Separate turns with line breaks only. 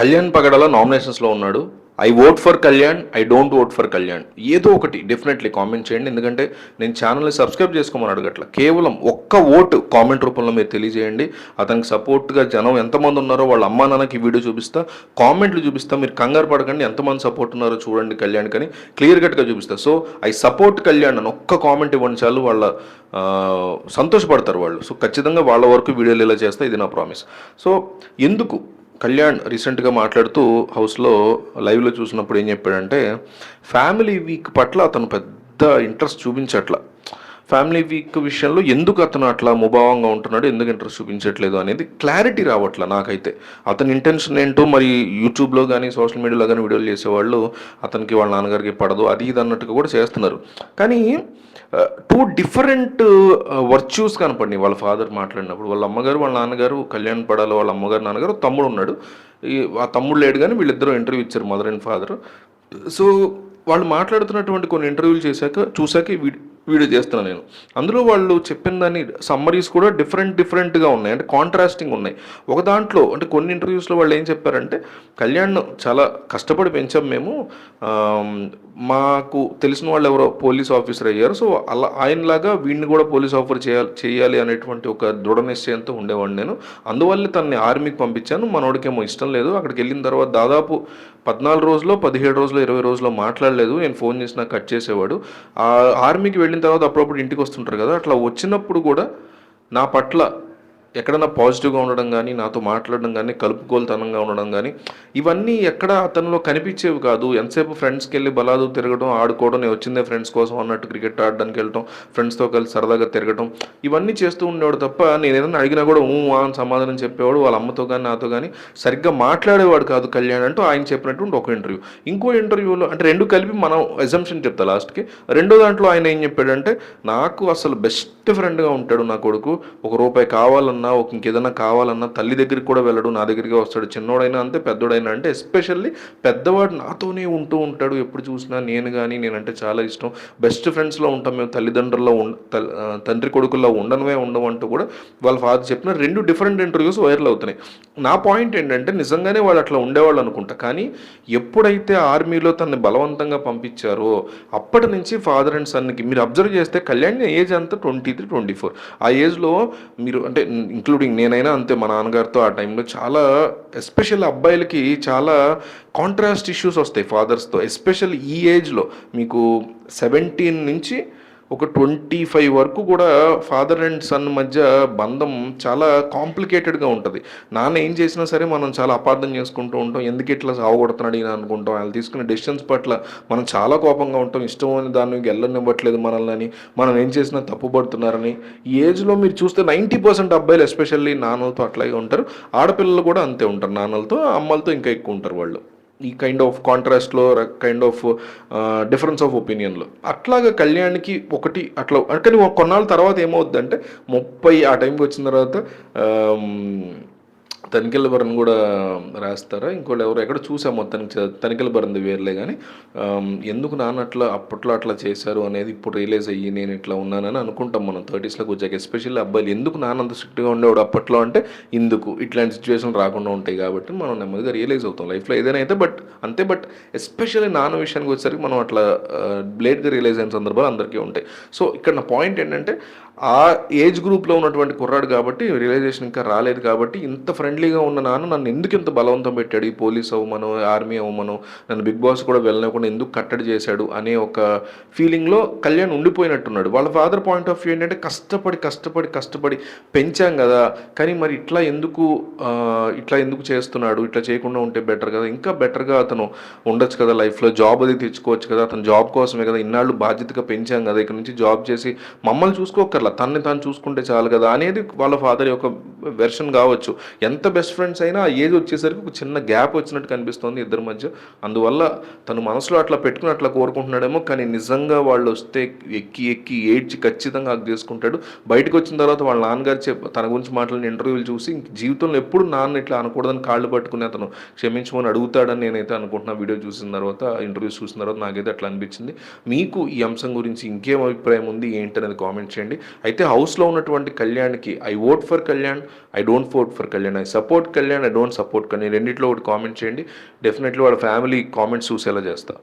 కళ్యాణ్ పగడల నామినేషన్స్లో ఉన్నాడు. I vote for Kalyan I don't vote for Kalyan. ఏదో ఒకటి డెఫినెట్లీ కామెంట్ చేయండి. ఎందుకంటే నేను ఛానల్ని సబ్స్క్రైబ్ చేసుకోమని అడగట్ల. కేవలం ఒక్క ఓటు కామెంట్ రూపంలో మీరు తెలియజేయండి. అతనికి సపోర్ట్గా జనం ఎంతమంది ఉన్నారో వాళ్ళ అమ్మా నాన్నకి వీడియో చూపిస్తా. కామెంట్లు చూపిస్తా. మీరు కంగారు పడకండి. ఎంతమంది సపోర్ట్ ఉన్నారో చూడండి కళ్యాణ్ కానీ క్లియర్ కట్గా చూపిస్తా. సో ఐ సపోర్ట్ కళ్యాణ్ అని ఒక్క కామెంట్ ఇవ్వండి చాలు వాళ్ళ సంతోషపడతారు వాళ్ళు. సో ఖచ్చితంగా వాళ్ళ వరకు వీడియోలు ఇలా చేస్తా. ఇది నా ప్రామిస్. సో ఎందుకు కళ్యాణ్ రీసెంట్గా మాట్లాడుతూ హౌస్లో లైవ్లో చూసినప్పుడు ఏం చెప్పాడంటే ఫ్యామిలీ వీక్ పట్ల అతను పెద్ద ఇంట్రెస్ట్ చూపించట్ల. ఫ్యామిలీ వీక్ విషయంలో ఎందుకు అతను అట్లా ముభావంగా ఉంటున్నాడు ఎందుకు ఇంట్రెస్ట్ చూపించట్లేదు అనేది క్లారిటీ రావట్ల నాకైతే. అతని ఇంటెన్షన్ ఏంటో మరి యూట్యూబ్లో కానీ సోషల్ మీడియాలో కానీ వీడియోలు చేసేవాళ్ళు అతనికి వాళ్ళ నాన్నగారికి పడదు అది ఇది అన్నట్టుగా కూడా చేస్తున్నారు. కానీ టూ డిఫరెంట్ వర్చ్యూస్ కనపడినాయి. వాళ్ళ ఫాదర్ మాట్లాడినప్పుడు వాళ్ళ అమ్మగారు వాళ్ళ నాన్నగారు కళ్యాణ్ పడాలి వాళ్ళ అమ్మగారు నాన్నగారు తమ్ముడు ఉన్నాడు. ఈ ఆ తమ్ముడు లేడు కానీ వీళ్ళిద్దరూ ఇంటర్వ్యూ ఇచ్చారు మదర్ అండ్ ఫాదర్ సో వాళ్ళు మాట్లాడుతున్నటువంటి కొన్ని ఇంటర్వ్యూలు చేశాక చూశాక వీడియో చేస్తున్నాను నేను. అందులో వాళ్ళు చెప్పిన దాన్ని సమ్మరీస్ కూడా డిఫరెంట్ డిఫరెంట్గా ఉన్నాయి. అంటే కాంట్రాస్టింగ్ ఉన్నాయి. ఒక దాంట్లో అంటే కొన్ని ఇంటర్వ్యూస్లో వాళ్ళు ఏం చెప్పారంటే కళ్యాణ్ చాలా కష్టపడి పెంచాం మేము. మాకు తెలిసిన వాళ్ళు ఎవరో పోలీస్ ఆఫీసర్ అయ్యారు. సో అలా ఆయనలాగా వీడిని కూడా పోలీస్ ఆఫర్ చేయాలి చేయాలి అనేటువంటి ఒక దృఢ నిశ్చయంతో ఉండేవాడిని నేను. అందువల్ల తనని ఆర్మీకి పంపించాను. మనోడికేమో ఇష్టం లేదు. అక్కడికి వెళ్ళిన తర్వాత దాదాపు పద్నాలుగు రోజుల్లో పదిహేడు రోజులు ఇరవై రోజుల్లో మాట్లాడలేదు. నేను ఫోన్ చేసినా కట్ చేసేవాడు. ఆ ఆర్మీకి వెళ్ళిన తర్వాత అప్పుడప్పుడు ఇంటికి వస్తుంటారు కదా అట్లా వచ్చినప్పుడు కూడా నా పట్ల ఎక్కడన్నా పాజిటివ్గా ఉండడం కానీ నాతో మాట్లాడడం కానీ కలుపుకోలుతనంగా ఉండడం కానీ ఇవన్నీ ఎక్కడ అతనిలో కనిపించేవి కాదు. ఎంతసేపు ఫ్రెండ్స్కి వెళ్ళి బలాదు తిరగడం ఆడుకోవడం నేను వచ్చిందే ఫ్రెండ్స్ కోసం అన్నట్టు క్రికెట్ ఆడడానికి వెళ్ళటం ఫ్రెండ్స్తో కలిసి సరదాగా తిరగటం ఇవన్నీ చేస్తూ ఉండేవాడు తప్ప నేను ఏదైనా అడిగినా కూడా ఊ అని సమాధానం చెప్పేవాడు వాళ్ళ అమ్మతో కానీ నాతో కానీ సరిగ్గా మాట్లాడేవాడు కాదు కళ్యాణ్ అంటూ ఆయన చెప్పినటువంటి ఒక ఇంటర్వ్యూ. ఇంకో ఇంటర్వ్యూలో అంటే రెండు కలిపి మనం ఎగ్జంప్షన్ చెప్తా లాస్ట్కి. రెండో దాంట్లో ఆయన ఏం చెప్పాడంటే నాకు అసలు బెస్ట్ ఫ్రెండ్గా ఉంటాడు నా కొడుకు. ఒక రూపాయి కావాలన్నా ఒక ఇంకేదైనా కావాలన్నా తల్లి దగ్గరికి కూడా వెళ్ళడు నా దగ్గరికి వస్తాడు. చిన్నోడైనా అంతే పెద్దోడైనా అంటే ఎస్పెషల్లీ పెద్దవాడు నాతోనే ఉంటూ ఉంటాడు. ఎప్పుడు చూసినా నేను కానీ నేనంటే చాలా ఇష్టం. బెస్ట్ ఫ్రెండ్స్లో ఉంటాం మేము తల్లిదండ్రుల్లో ఉండ తండ్రి కొడుకుల్లో ఉండనమే ఉండమంటూ కూడా వాళ్ళ ఫాదర్ చెప్పిన రెండు డిఫరెంట్ ఇంటర్వ్యూస్ వైరల్ అవుతున్నాయి. నా పాయింట్ ఏంటంటే నిజంగానే వాళ్ళు అట్లా ఉండేవాళ్ళు అనుకుంటా. కానీ ఎప్పుడైతే ఆర్మీలో తనని బలవంతంగా పంపించారో అప్పటి నుంచి ఫాదర్ అండ్ సన్కి మీరు అబ్జర్వ్ చేస్తే కళ్యాణ్ ఏజ్ అంతా ట్వంటీ త్రీ ట్వంటీ ఫోర్. ఆ ఏజ్లో మీరు అంటే ఇంక్లూడింగ్ నేనైనా అంతే మా నాన్నగారితో ఆ టైంలో చాలా ఎస్పెషల్ అబ్బాయిలకి చాలా కాంట్రాస్ట్ ఇష్యూస్ వస్తాయి ఫాదర్స్తో ఎస్పెషల్ ఈ ఏజ్లో మీకు సెవెంటీన్ నుంచి ఒక ట్వంటీ ఫైవ్ వరకు కూడా ఫాదర్ అండ్ సన్ మధ్య బంధం చాలా కాంప్లికేటెడ్గా ఉంటుంది. నాన్న ఏం చేసినా సరే మనం చాలా అపార్థం చేసుకుంటూ ఉంటాం. ఎందుకు ఇట్లా సావగొడుతున్నాడు ఈయన అనుకుంటాం. వాళ్ళు తీసుకునే డెసిషన్స్ పట్ల మనం చాలా కోపంగా ఉంటాం. ఇష్టమైన దాన్ని వెళ్ళనివ్వట్లేదు మనల్ని అని. మనం ఏం చేసినా తప్పుపడుతున్నారని ఈ ఏజ్లో మీరు చూస్తే నైంటీ పర్సెంట్ అబ్బాయిలు ఎస్పెషల్లీ నాన్నలతో అట్లాగే ఉంటారు. ఆడపిల్లలు కూడా అంతే ఉంటారు. నాన్నలతో అమ్మలతో ఇంకా ఎక్కువ ఉంటారు వాళ్ళు. ఈ కైండ్ ఆఫ్ కాంట్రాస్ట్లో కైండ్ ఆఫ్ డిఫరెన్స్ ఆఫ్ ఒపీనియన్లో అట్లాగా కళ్యాణ్కి ఒకటి అట్లా కానీ కొన్నాళ్ళ తర్వాత ఏమవుద్దంటే ముప్పై ఆ టైంకి వచ్చిన తర్వాత తనిఖీల భరణ్ కూడా రాస్తారా? ఇంకోళ్ళు ఎవరు ఎక్కడ చూసాం మొత్తానికి చ- తనిఖీల భరణ్ వేర్లే కానీ ఎందుకు నాన్న అట్లా అప్పట్లో అట్లా చేశారు అనేది ఇప్పుడు రియలైజ్ అయ్యి నేను ఇట్లా ఉన్నానని అనుకుంటాం మనం థర్టీస్లోకి వచ్చాక ఎస్పెషల్లీ అబ్బాయిలు. ఎందుకు నాన్న అంత స్ట్రిక్ట్గా ఉండేవాడు అప్పట్లో అంటే ఇందుకు ఇట్లాంటి సిచ్యువేషన్ రాకుండా ఉంటాయి కాబట్టి మనం నెమ్మదిగా రియలైజ్ అవుతాం లైఫ్లో ఏదైనా అయితే బట్ అంతే బట్ ఎస్పెషల్లీ నాన్న విషయానికి వచ్చేసరికి మనం అట్లా బ్లేడ్గా రియలైజ్ అయిన సందర్భాలు అందరికీ ఉంటాయి. సో ఇక్కడ నా పాయింట్ ఏంటంటే ఆ ఏజ్ గ్రూప్లో ఉన్నటువంటి కుర్రాడు కాబట్టి రియలైజేషన్ ఇంకా రాలేదు కాబట్టి ఇంత ఫ్రెండ్లీగా ఉన్న నాన్న నన్ను ఎందుకు ఇంత బలవంతం పెట్టాడు? ఈ పోలీస్ అవ్వమను ఆర్మీ అవ్వమను నన్ను బిగ్ బాస్ కూడా వెళ్ళనివ్వకుండా ఎందుకు కట్టడి చేశాడు అనే ఒక ఫీలింగ్లో కళ్యాణ్ ఉండిపోయినట్టున్నాడు. వాళ్ళ ఫాదర్ పాయింట్ ఆఫ్ వ్యూ ఏంటంటే కష్టపడి కష్టపడి కష్టపడి పెంచాం కదా కానీ మరి ఇట్లా ఎందుకు ఇట్లా ఎందుకు చేస్తున్నాడు? ఇట్లా చేయకుండా ఉంటే బెటర్ కదా? ఇంకా బెటర్గా అతను ఉండొచ్చు కదా లైఫ్లో జాబ్ అది తెచ్చుకోవచ్చు కదా? అతను జాబ్ కోసమే కదా ఇన్నాళ్ళు బాధ్యతగా పెంచాం కదా? ఇక్కడ నుంచి జాబ్ చేసి మమ్మల్ని చూసుకోకర్లా తనని తాను చూసుకుంటే చాలు కదా అనేది వాళ్ళ ఫాదర్ యొక్క వెర్షన్ కావచ్చు. ఎంత బెస్ట్ ఫ్రెండ్స్ అయినా ఆ ఏజ్ వచ్చేసరికి ఒక చిన్న గ్యాప్ వచ్చినట్టు కనిపిస్తుంది ఇద్దరి మధ్య. అందువల్ల తను మనసులో అట్లా పెట్టుకుని అట్లా కోరుకుంటున్నాడేమో కానీ నిజంగా వాళ్ళు వస్తే ఎక్కి ఎక్కి ఏడ్చి ఖచ్చితంగా అది చేసుకుంటాడు. బయటకు వచ్చిన తర్వాత వాళ్ళ నాన్నగారు చెప్ తన గురించి మాట్లాడిన ఇంటర్వ్యూలు చూసి జీవితంలో ఎప్పుడు నాన్న ఇట్లా అనకూడదని కాళ్ళు పట్టుకుని అతను క్షమించమని అడుగుతాడని నేనైతే అనుకుంటున్నా. వీడియో చూసిన తర్వాత ఇంటర్వ్యూస్ చూసిన తర్వాత నాకైతే అట్లా అనిపించింది. మీకు ఈ అంశం గురించి ఇంకేం అభిప్రాయం ఉంది ఏంటి అనేది కామెంట్ చేయండి. అయితే హౌస్లో ఉన్నటువంటి కళ్యాణ్కి I vote for Kalyan I don't vote for Kalyan I support Kalyan I don't support Kalyan రెండిట్లో ఒకటి కామెంట్ చేయండి. డెఫినెట్లీ వాళ్ళ ఫ్యామిలీ కామెంట్స్ చూసేలా చేస్తా.